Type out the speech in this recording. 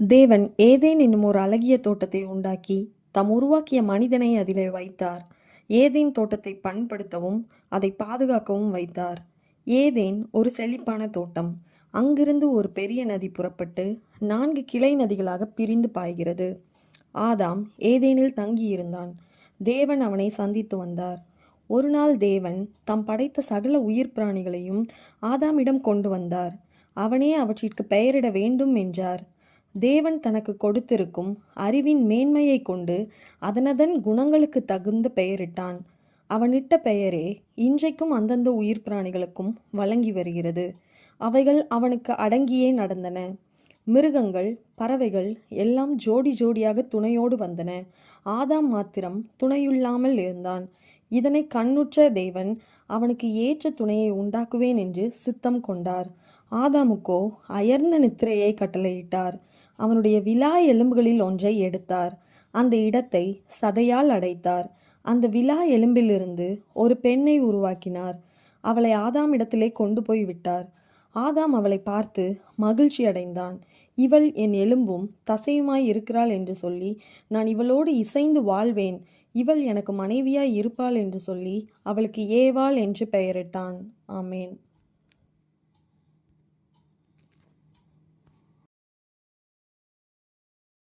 தேவன் ஏதேன் என்னும் ஒரு அழகிய தோட்டத்தை உண்டாக்கி தாம் உருவாக்கிய மனிதனை அதிலே வைத்தார். ஏதேன் தோட்டத்தை பண்படுத்தவும் அதை பாதுகாக்கவும் வைத்தார். ஏதேன் ஒரு செழிப்பான தோட்டம். அங்கிருந்து ஒரு பெரிய நதி புறப்பட்டு நான்கு கிளை நதிகளாக பிரிந்து பாய்கிறது. ஆதாம் ஏதேனில் தங்கியிருந்தான். தேவன் அவனை சந்தித்து வந்தார். ஒரு நாள் தேவன் தாம் படைத்த சகல உயிர் பிராணிகளையும் ஆதாமிடம் கொண்டு வந்தார். அவனே அவற்றிற்கு பெயரிட வேண்டும் என்றார். தேவன் தனக்கு கொடுத்திருக்கும் அறிவின் மேன்மையை கொண்டு அதனதன் குணங்களுக்கு தகுந்த பெயரிட்டான். அவனிட்ட பெயரே இன்றைக்கும் அந்தந்த உயிர் பிராணிகளுக்கும் வழங்கி வருகிறது. அவைகள் அவனுக்கு அடங்கியே நடந்தன. மிருகங்கள் பறவைகள் எல்லாம் ஜோடி ஜோடியாக துணையோடு வந்தன. ஆதாம் மாத்திரம் துணையில்லாமல் இருந்தான். இதனை கண்ணுற்ற தேவன் அவனுக்கு ஏற்ற துணையை உண்டாக்குவேன் என்று சித்தம் கொண்டார். ஆதாமுக்கோ அயர்ந்த நித்திரையை கட்டளையிட்டார். அவனுடைய விலா எலும்புகளில் ஒன்றை எடுத்தார். அந்த இடத்தை சதையால் அடைத்தார். அந்த விலா எலும்பிலிருந்து ஒரு பெண்ணை உருவாக்கினார். அவளை ஆதாம் இடத்திலே கொண்டு போய் விட்டார். ஆதாம் அவளை பார்த்து மகிழ்ச்சி அடைந்தான். இவள் என் எலும்பும் தசையுமாய் இருக்கிறாள் என்று சொல்லி நான் இவளோடு இசைந்து வாழ்வேன். இவள் எனக்கு மனைவியாய் இருப்பாள் என்று சொல்லி அவளுக்கு ஏவாள் என்று பெயரிட்டான். ஆமேன்.